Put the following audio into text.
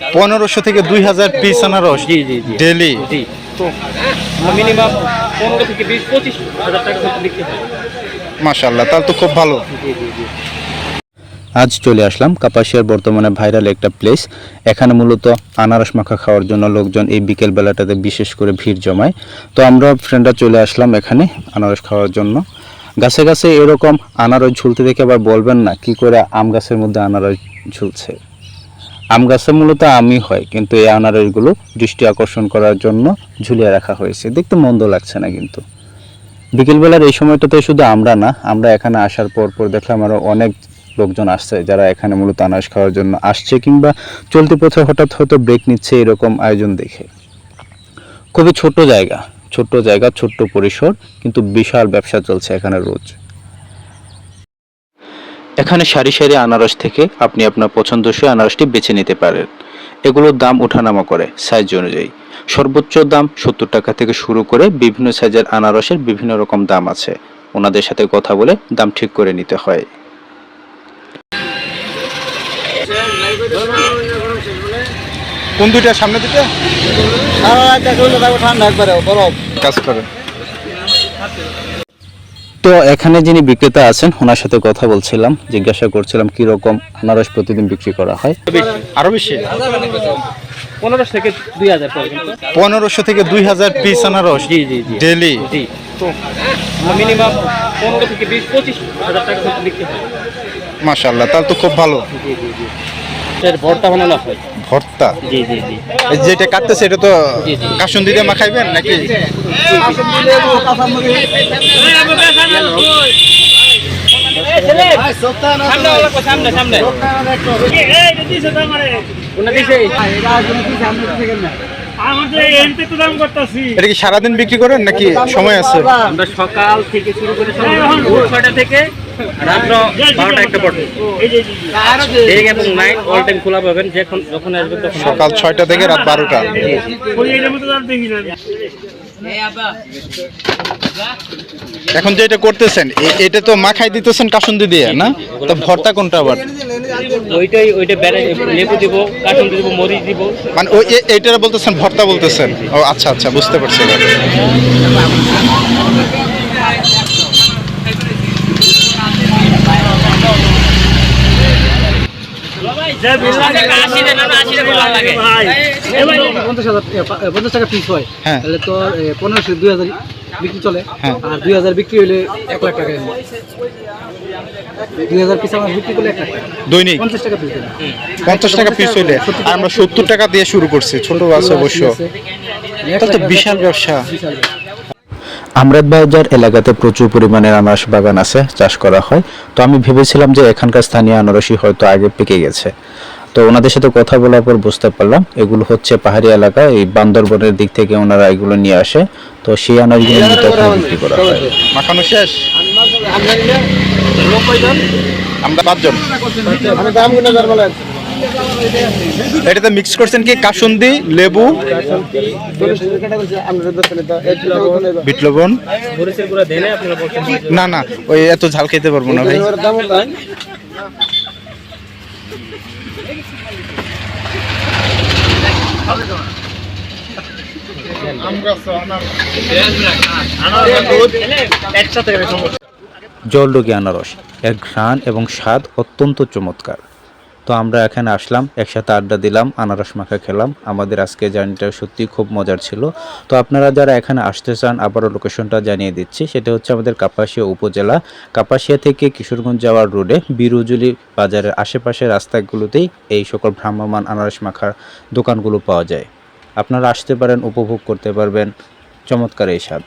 পনেরোশো থেকে দুই হাজার পিস আনারস জি জি জি। ডেলি জি। তো মিনিমাম পনেরো থেকে বিশ পঁচিশ হাজার টাকা বিক্রি হয়। মাশাল্লাহ তাহলে তো খুব ভালো। জি জি জি। আজ চলে আসলাম কাপাসিয়ার বর্তমানে ভাইরাল একটা প্লেস এখানে মূলত আনারস মাখা খাওয়ার জন্য লোকজন এই বিকেল বেলাটাতে বিশেষ করে ভিড় জমায়। তো আমরা ফ্রেন্ডরা চলে আসলাম এখানে আনারস খাওয়ার জন্য। গাছে গাছে এরকম আনারস ঝুলতে দেখে আবার বলবেন না কি করে আম গাছের মধ্যে আনারস ঝুলছে? আম গাছে মূলত আমই হয়, কিন্তু এই আনারসগুলো দৃষ্টি আকর্ষণ করার জন্য ঝুলিয়ে রাখা হয়েছে। দেখতে মন্দ লাগছে না কিন্তু। বিকেলবেলার এই সময়টাতে শুধু আমরা না, আমরা এখানে আসার পর পর দেখলাম আরও অনেক লোকজন আসছে, যারা এখানে মূলত আনারস খাওয়ার জন্য আসছে কিংবা চলতি পথে হঠাৎ হয়তো ব্রেক নিচ্ছে এরকম আয়োজন দেখে। খুবই ছোট জায়গা ছোট্ট জায়গা, ছোট্ট পরিসর, কিন্তু বিশাল ব্যবসা চলছে এখানে রোজ। এখানে সারি সারি আনারস থেকে আপনি আপনার পছন্দসই আনারসটি বেছে নিতে পারেন। এগুলোর দাম ওঠানামা করে সাইজ অনুযায়ী। সর্বোচ্চ দাম সত্তর টাকা থেকে শুরু করে বিভিন্ন সাইজের আনারসের বিভিন্ন রকম দাম আছে। ওনাদের সাথে কথা বলে দাম ঠিক করে নিতে হয়। কোন দুইটা? সামনে দুইটা? কাজ করে। তো এখানে যিনি বিক্রেতা আছেন ওনার সাথে কথা বলছিলাম জিজ্ঞাসা করছিলাম কি রকম আনারস প্রতিদিন বিক্রি করা হয়। আরও বেশি? পনেরো থেকে দুই হাজার পনেরোশো থেকে দুই হাজার পিস আনারস জি জি জি। ডেলি জি। তো মিনিমাম পনেরো থেকে বিশ পঁচিশ হাজার টাকা বিক্রি হয়। মাশাল্লাহ তাহলে তো খুব ভালো। জি জি জি। এর ভর্তা বানানো হয় ভর্তা? জি জি জি। এই যেটা কাটতেছে এটা তো। কাসুন্দি দিয়ে মাখাইবেন নাকি? সামনে সামনে। কোনটা দিছে এটা কি সারাদিন বিক্রি করেন নাকি সময় আছে? আমরা সকাল থেকে শুরু করে ছয়টা থেকে রাত্র বারোটা একটা পর্যন্ত। ডে এবং নাইট অল টাইম খোলা পাবেন যখন যখন আসবেন তখন সকাল ছয়টা থেকে রাত বারোটা। এখন যে এটা করতেছেন এ- এটা তো মাখাই দিতেছেন কাসুন্দি দিয়ে না? তো ভর্তা কোনটা আবার? ওইটাই ওইটা লেবু দিব কাসুন্দি দিব মরিচ দিব। মানে ওই এইটা বলতেছেন ভর্তা বলতেছেন। ও আচ্ছা আচ্ছা বুঝতে পারছি পঞ্চাশ এ, পঞ্চাশ টাকা হয় হ্যাঁ। তাহলে পনেরোশো দুই হাজার বিক্রি চলে হ্যাঁ। আর দুই হাজার বিক্রি হলে এক লাখ টাকা দুই হাজার পিস আমার বিক্রি করলে এক লাখ দৈনিক? পঞ্চাশ টাকা পিস দিলাম। পঞ্চাশ টাকা পিস হইলে? আমরা সত্তর টাকা দিয়ে শুরু করছি ছোট আছে অবশ্য। এটা তো বিশাল ব্যবসা। আমরাত বাজার এলাকাতে প্রচুর পরিমাণের আনারস বাগান আছে চাষ করা হয়। তো আমি ভেবেছিলাম যে এখানকার স্থানীয় আনারসই হয়তো আগে পেকে গেছে। তো ওনাদের সাথে কথা বলার পর বুঝতে পারলাম এগুলো হচ্ছে পাহাড়ি এলাকা এই বান্দরবনের দিক থেকে ওনারা এগুলো নিয়ে আসে। তো সেই আনারসগুলো নিয়ে তখন বিক্রি করা হয়। মাখানো শেষ। আমরা পাঁচজন এটাতে মিক্স করছেন কি? কাসুন্দি, লেবু, বিট লবণ। না না, ওই এত ঝাল খেতে পারব না ভাই। জলডুগি আনারস এর ঘ্রাণ এবং স্বাদ অত্যন্ত চমৎকার। তো আমরা এখানে আসলাম, একসাথে আড্ডা দিলাম, আনারস মাখা খেলাম। আমাদের আজকে জার্নিটা সত্যি খুব মজার ছিল। তো আপনারা যারা এখানে আসতে চান, আবারও লোকেশনটা জানিয়ে দিচ্ছি। সেটা হচ্ছে আমাদের কাপাসিয়া উপজেলা। কাপাসিয়া থেকে কিশোরগঞ্জ যাওয়ার রোডে বিরুজুলি বাজারের আশেপাশের রাস্তাগুলোতেই এই সকল ভ্রাম্যমান আনারস মাখার দোকানগুলো পাওয়া যায়। আপনারা আসতে পারেন, উপভোগ করতে পারবেন। চমৎকার এই স্বাদ।